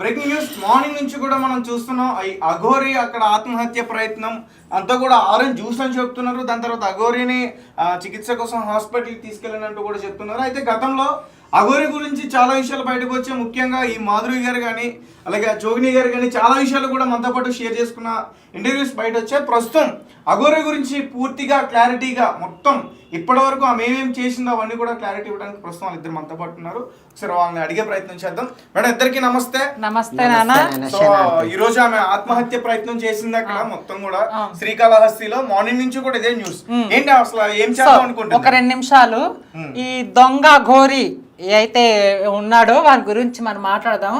Breaking news. Morning నుంచి కూడా మనం చూస్తున్నాం ఈ అఘోరి అక్కడ ఆత్మహత్య ప్రయత్నం అంతా కూడా ఆరెంజ్ జ్యూస్ అని చెప్తున్నారు. దాని తర్వాత అఘోరిని చికిత్స కోసం హాస్పిటల్కి తీసుకెళ్ళినట్టు కూడా చెప్తున్నారు. అయితే గతంలో అఘోరి గురించి చాలా విషయాలు బయటకు వచ్చాయి ముఖ్యంగా ఈ మాధురి గారు కానీ అలాగే జోగిని గారు కానీ చాలా విషయాలు కూడా మనతో పాటు షేర్ చేసుకున్న ఇంటర్వ్యూస్ బయట వచ్చాయి. ప్రస్తుతం అఘోరి గురించి పూర్తిగా క్లారిటీగా మొత్తం ఇప్పటి వరకు ఆమె ఏమేమి చేసిందో అవన్నీ కూడా క్లారిటీ ఇవ్వడానికి ప్రస్తుతం వాళ్ళు ఇద్దరు మనతో పాటు ఉన్నారు. ఒకసారి వాళ్ళని అడిగే ప్రయత్నం చేద్దాం. మేడం ఇద్దరికి నమస్తే. నమస్తే నాన్న. సో ఈ రోజు ఆమె ఆత్మహత్య ప్రయత్నం చేసింది అక్కడ మొత్తం కూడా. శ్రీకాళహస్తిలో మార్నింగ్ నుంచి కూడా ఇదే న్యూస్ ఏంటి అసలు ఏం చేద్దాం ఒక అనుకుంటున్నా రెండు నిమిషాలు ఈ దొంగ ఘోరి అయితే ఉన్నాడో వారి గురించి మనం మాట్లాడదాం.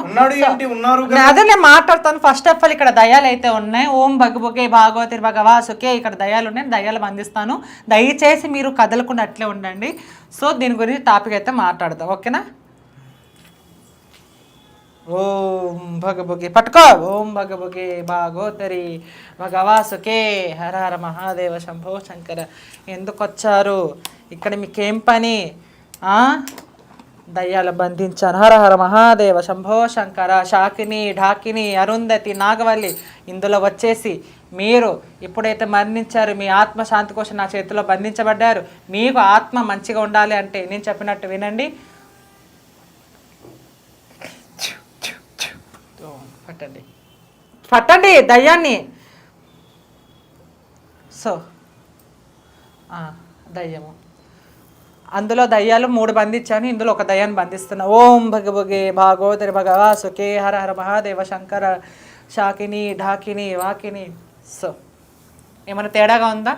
అదే నేను మాట్లాడతాను. ఫస్ట్ ఆఫ్ ఆల్ ఇక్కడ దయాలు అయితే ఉన్నాయి. ఓం భగభగే భాగవతి భగవా సుఖే ఇక్కడ దయాలు ఉన్నాయి. దయాలు అందిస్తాను. దయచేసి మీరు కదలకుండా అట్లే ఉండండి. సో దీని గురించి టాపిక్ అయితే మాట్లాడదాం. ఓకేనా? ఓం భగభగే పట్టుకో. ఓం భగభగే భాగోతరి భగవాసుకే హర హర మహాదేవ శంభో శంకర. ఎందుకు వచ్చారు? ఇక్కడ మీకేం పని? దయ్యాలు బంధించాను హర హర మహాదేవ శంభో శంకర శాకిని ఢాకిని అరుంధతి నాగవల్లి ఇందులో వచ్చేసి మీరు ఇప్పుడైతే మరణించారు మీ ఆత్మ శాంతి కోసం నా చేతిలో బంధించబడ్డారు మీకు ఆత్మ మంచిగా ఉండాలి అంటే నేను చెప్పినట్టు వినండి. పట్టండి. పట్టండి దయ్యాన్ని. సో దయ్యము. అందులో దయ్యాలు మూడు బంధించాను ఇందులో ఒక దయ్యాన్ని బంధిస్తున్నా. ఓం భగభగే భాగోదరి భగవా సుఖే హర హర మహాదేవ శంకర శాకిని ఢాకిని వాకిని. సో ఏమైనా తేడాగా ఉందా?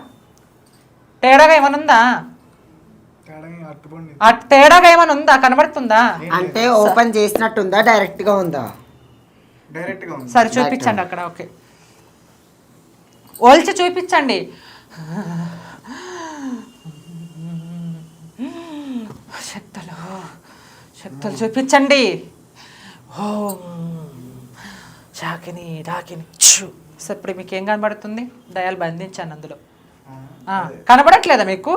తేడాగా ఏమైనా ఉందా? తేడాగా ఏమైనా ఉందా? కనబడుతుందా? అంటే ఓపెన్ చేసినట్టుందా? డైరెక్ట్గా ఉందా? డైరెక్ట్గా ఉంది. సరే చూపించండి అక్కడ ఓకే. ఓల్చి చూపించండి శక్తులు శక్తులు చూపించండి. ఓం శాకిని డాకిని. సో ఇప్పుడు మీకు ఏం కనబడుతుంది? దయాలు బంధించాను అందులో. కనబడట్లేదా మీకు?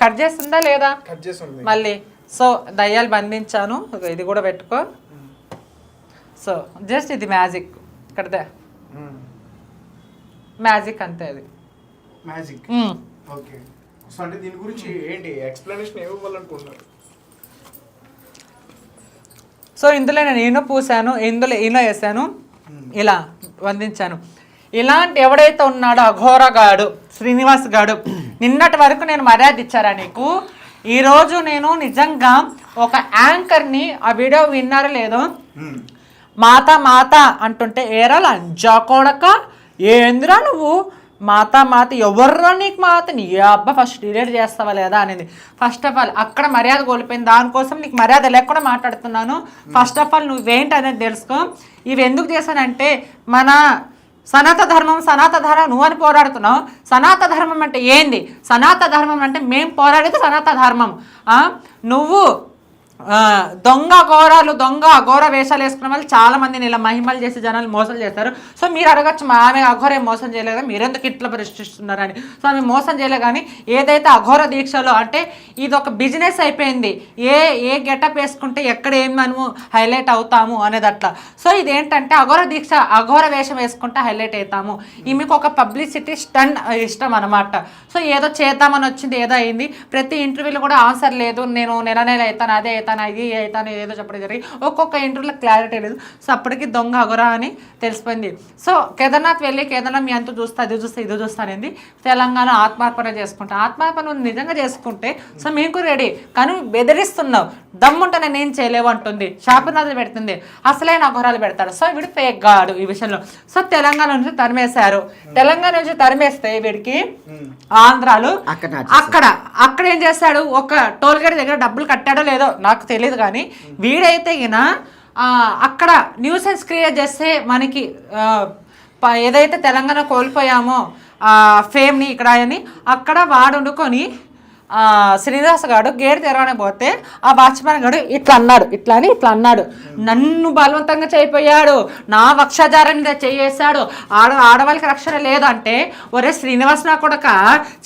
కట్ చేస్తుందా లేదా? మళ్ళీ. సో దయ్యాలు బంధించాను. ఇది కూడా పెట్టుకో. సో జస్ట్ ఇది మ్యాజిక్. ఇక్కడ మ్యాజిక్ అంతే అది. మ్యాజిక్. ఓకే. సో అంటే దీని గురించి ఏంటి? ఎక్స్ప్లెనేషన్ ఇవ్వాలనుకుంటున్నారు సో ఇందులో నేను ఈనో పూసాను ఇందులో ఈనో వేసాను ఇలా బంధించాను ఇలాంటి ఎవడైతే ఉన్నాడో అఘోరగాడు శ్రీనివాస్ గాడు నిన్నటి వరకు నేను మర్యాద ఇచ్చారా నీకు? ఈరోజు నేను నిజంగా ఒక యాంకర్ని ఆ వీడియో విన్నారో లేదో? మాత మాత అంటుంటే ఏరా లంజా కొడక ఏందిరా నువ్వు? మాత మాత ఎవర్రో నీకు మాత నీ అబ్బా ఫస్ట్ డిలేట్ చేస్తావా లేదా అనేది. ఫస్ట్ ఆఫ్ ఆల్ అక్కడ మర్యాద కోల్పోయింది. దానికోసం నీకు మర్యాద లేకుండా మాట్లాడుతున్నాను. ఫస్ట్ ఆఫ్ ఆల్ నువ్వేంటి అనేది తెలుసుకో. ఇవి ఎందుకు చేశానంటే మన సనాత ధర్మం సనాత ధర్మం నువ్వు అని పోరాడుతున్నావు. సనాత ధర్మం అంటే ఏంది? సనాత ధర్మం అంటే మేము పోరాడేది సనాత ధర్మం. నువ్వు దొంగ ఘోరాలు దొంగ అఘోర వేషాలు వేసుకున్న వాళ్ళు చాలా మందిని ఇలా మహిమలు చేసి జనాలు మోసం చేస్తారు. సో మీరు అడగచ్చు మా ఆమె అఘోర మోసం చేయలేదు? మీరెందుకు ఇట్లా ప్రశ్నిస్తున్నారని. సో ఆమె మోసం చేయలేదు కానీ ఏదైతే అఘోర దీక్షలో అంటే ఇది ఒక బిజినెస్ అయిపోయింది. ఏ ఏ గెటప్ వేసుకుంటే ఎక్కడ ఏం మనము హైలైట్ అవుతాము అనేది అట్లా సో ఇదేంటంటే అఘోర దీక్ష అఘోర వేషం వేసుకుంటే హైలైట్ అవుతాము. ఈమెకు ఒక పబ్లిసిటీ స్టన్ ఇష్టం అనమాట సో ఏదో చేద్దామని వచ్చింది ఏదో అయింది. ప్రతి ఇంటర్వ్యూలో కూడా ఆన్సర్ లేదు. నేను నెల నెల అవుతాను అదే అవుతాను. అది అవుతాను ఏదో చెప్పడం జరిగి ఒక్కొక్క ఇంటర్వ్యూలో క్లారిటీ లేదు. సో అప్పటికి దొంగ అగురా అని తెలిసిపోయింది. సో కేదార్నాథ్ వెళ్ళి కేదార్నాథ్ మీ అంత చూస్తా అది చూస్తా ఇది చూస్తా అనేది. తెలంగాణ ఆత్మార్పణ చేసుకుంటా. ఆత్మార్పణ నిజంగా చేసుకుంటే సో మీకు రెడీ కానీ బెదిరిస్తున్నావు దమ్ముంటే నేను ఏం చేయలేవు అంటుంది. శాపనాథులు పెడుతుంది. అసలైన అఘోరాలు పెడతాడు. సో వీడు ఫేక్ గాడు ఈ విషయంలో. సో తెలంగాణ నుంచి తరిమేశారు. తెలంగాణ నుంచి తరిమేస్తే వీడికి ఆంధ్రాలు అక్కడ అక్కడ ఏం చేస్తాడు ఒక టోల్ గేట్ దగ్గర డబ్బులు కట్టాడో లేదో నాకు తెలియదు కానీ వీడైతే ఈయన అక్కడ న్యూసెన్స్ క్రియేట్ చేస్తే మనకి ఏదైతే తెలంగాణ కోల్పోయామో ఫేమ్ని ఇక్కడ అని అక్కడ వాడు వండుకొని శ్రీనివాస్ గారు గేట్ తెరవని పోతే ఆ వాచ్మెన్ గారు ఇట్లా అన్నాడు ఇట్లా అని ఇట్లా అన్నాడు. నన్ను బలవంతంగా చేయిపోయాడు నా వక్షాచారం మీద చేయేశాడు. ఆడ ఆడవాళ్ళకి రక్షణ లేదంటే ఒరే శ్రీనివాస్ నా కొడక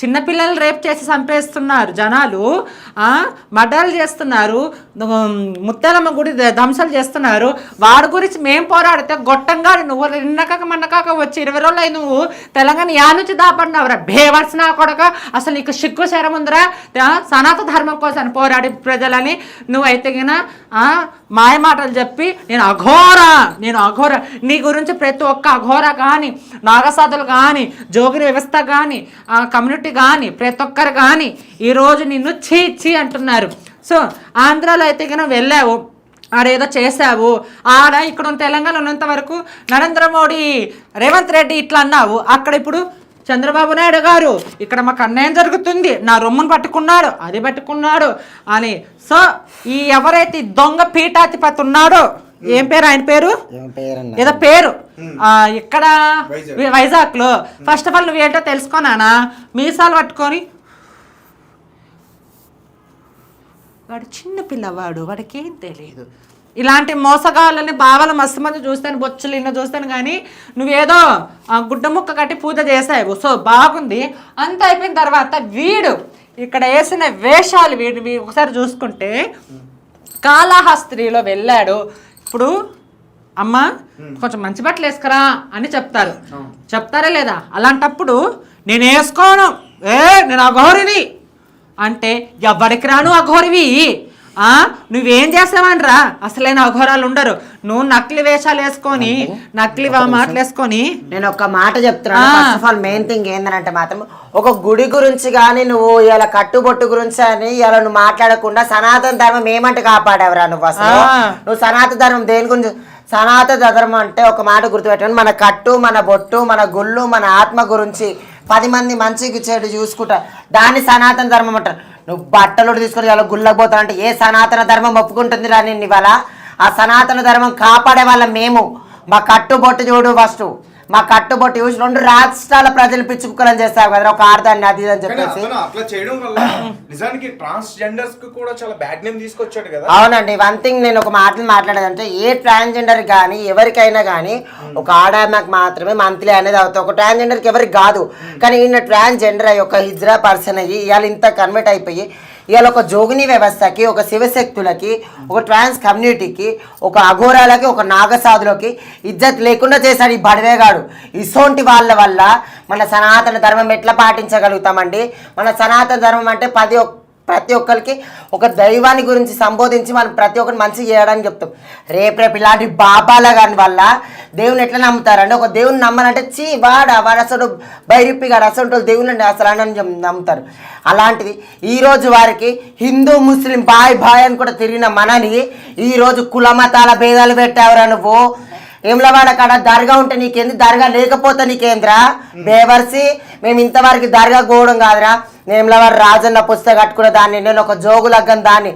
చిన్నపిల్లలు రేప్ చేసి చంపేస్తున్నారు జనాలు. ఆ మర్డర్లు చేస్తున్నారు ఉమ్, ముత్యాలమ్మ గుడి ద- చేస్తున్నారు. వాడి గురించి మేం పోరాడితే గొట్టంగా నువ్వు నిన్నకాక మన్నకాక వచ్చి ఇరవై రోజులు నువ్వు తెలంగాణ యా నుంచి దాపడినావురా నా కొడక అసలు నీకు సిగ్గు శరం ఉందిరా. సనాతన ధర్మం కోసం పోరాడి ప్రజలని నువ్వైతే గిన మాయ మాటలు చెప్పి నేను అఘోర నేను అఘోర నీ గురించి ప్రతి ఒక్క అఘోర కానీ నాగసాధులు కానీ జోగిరి వ్యవస్థ కానీ కమ్యూనిటీ కానీ ప్రతి ఒక్కరు కానీ ఈరోజు నిన్ను చీ చీ అంటున్నారు. సో ఆంధ్రాలో అయితే కనుక వెళ్ళావు ఆడేదో చేసావు ఆడ ఇక్కడ తెలంగాణ ఉన్నంత వరకు నరేంద్ర మోడీ రేవంత్ రెడ్డి ఇట్లా అన్నావు అక్కడ ఇప్పుడు చంద్రబాబు నాయుడు గారు ఇక్కడ మాకు అన్యాయం జరుగుతుంది నా రొమ్మును పట్టుకున్నాడు అది పట్టుకున్నాడు అని. సో ఈ ఎవరైతే దొంగ పీఠాధిపతి ఉన్నాడో ఏం పేరు ఆయన పేరు? ఏదో పేరు. ఇక్కడ వైజాగ్. వైజాగ్లో ఫస్ట్ ఆఫ్ ఆల్ నువ్వేంటో తెలుసుకోనానా మీసాలు పట్టుకొని. వాడు చిన్న పిల్లవాడు వాడికి ఏం తెలియదు ఇలాంటి మోసగాళ్ళని బావలు మస్తు మంది చూస్తాను బొచ్చులు ఇన్న చూస్తాను కానీ నువ్వేదో ఆ, గుడ్డ ముక్క కట్టి పూజ చేసావు. సో బాగుంది. అంత అయిపోయిన తర్వాత వీడు ఇక్కడ వేసిన వేషాలు వీడు ఒకసారి చూసుకుంటే కాళహస్త్రిలో వెళ్ళాడు. ఇప్పుడు అమ్మ కొంచెం మంచి బట్టలు వేసుకురా అని చెప్తారు. చెప్తారా లేదా? అలాంటప్పుడు నేను వేసుకోను. ఏ నేను అఘోరిని. అంటే ఎవరికి రాను అఘోరివి? నువ్వేం చేసావనరా అసలైన అఘోరాలు ఉండరు. నువ్వు నకిలీ వేషాలు వేసుకొని నకిలీ మాటలు వేసుకొని నేను ఒక మాట చెప్తున్నాను. ఆ. First of all main thing ఏంటంటే మాత్రం ఒక గుడి గురించి కానీ నువ్వు ఇలా కట్టుబొట్టు గురించి అని ఇలా నువ్వు మాట్లాడకుండా సనాతన ధర్మం ఏమంటే కాపాడావురా నువ్వు అసలు. నువ్వు సనాతన ధర్మం దేని గురించి? సనాతన ధర్మం అంటే ఒక మాట గుర్తుపెట్టండి మన కట్టు మన బొట్టు మన గుళ్ళు మన ఆత్మ గురించి పది మంది మంచికి చెడు చూసుకుంటా. దాన్ని సనాతన ధర్మం అంటారు. నువ్వు బట్టలు తీసుకొని ఇలా గుళ్ళకు పోతావు అంటే ఏ సనాతన ధర్మం ఒప్పుకుంటుంది రా నేను ఇవాళ? ఆ సనాతన ధర్మం కాపాడే వాళ్ళం మేము. మా కట్టుబొట్టు చూడు ఫస్ట్ మా కట్టుబొట్టు చూసి రెండు రాష్ట్రాల ప్రజలు పిచ్చుకులని చేస్తావు కదా ఒక ఆడదాన్ని అది అని చెప్పేసి. అట్లా చేయడం వల్ల నిజానికి ట్రాన్స్జెండర్స్కి కూడా చాలా బ్యాడ్ నేమ్ తీసుకొచ్చాడు కదా. అవునండి వన్ థింగ్ నేను ఒక మాటలు మాట్లాడేదంటే ఏ ట్రాన్స్జెండర్ కానీ ఎవరికైనా కానీ ఒక ఆడామకు మాత్రమే మంత్లీ అనేది అవుతుంది ఒక ట్రాన్స్జెండర్కి ఎవరికి కాదు. కానీ ఈయన ట్రాన్స్జెండర్ అయ్యి ఒక హిజ్రా పర్సన్ అయ్యి ఇవాళ ఇంత కన్వర్ట్ అయిపోయి ఇవాళ ఒక జోగిని వ్యవస్థకి ఒక శివశక్తులకి ఒక ట్రాన్స్ కమ్యూనిటీకి ఒక అఘోరాలకి ఒక నాగసాధులకి ఇజ్జత్ లేకుండా చేశాడు ఈ బడవేగాడు. ఇసోంటి వాళ్ళ వల్ల మన సనాతన ధర్మం ఎట్లా పాటించగలుగుతామండి? మన సనాతన ధర్మం అంటే పది ప్రతి ఒక్కరికి ఒక దైవాన్ని గురించి సంబోధించి మనం ప్రతి ఒక్కరిని మంచి చేయడానికి చెప్తాం. రేపు రేపు ఇలాంటి బాబాల గాని వల్ల దేవుని ఎట్లా నమ్ముతారండి? ఒక దేవుని నమ్మనంటే చీ వాడ వాడు అసలు బైరిప్పిగాడు అసలు దేవుని అసలు అని నమ్ముతారు. అలాంటిది ఈరోజు వారికి హిందూ ముస్లిం బాయ్ బాయ్ అని కూడా తిరిగిన మనని ఈరోజు కుల మతాల భేదాలు పెట్టావురా నువ్వు? ఏమ్లవాడ కాడ దర్గా ఉంటే నీకేంది? దర్గా లేకపోతే నీకేంద్రా? బేవర్సి మేము ఇంతవరకు దర్గా గోవడం కాదురా. నేను ఏమ్లవాడ రాజన్న పుస్తకం కట్టుకున్న దాన్ని నేను ఒక జోగులగ్గం దాన్ని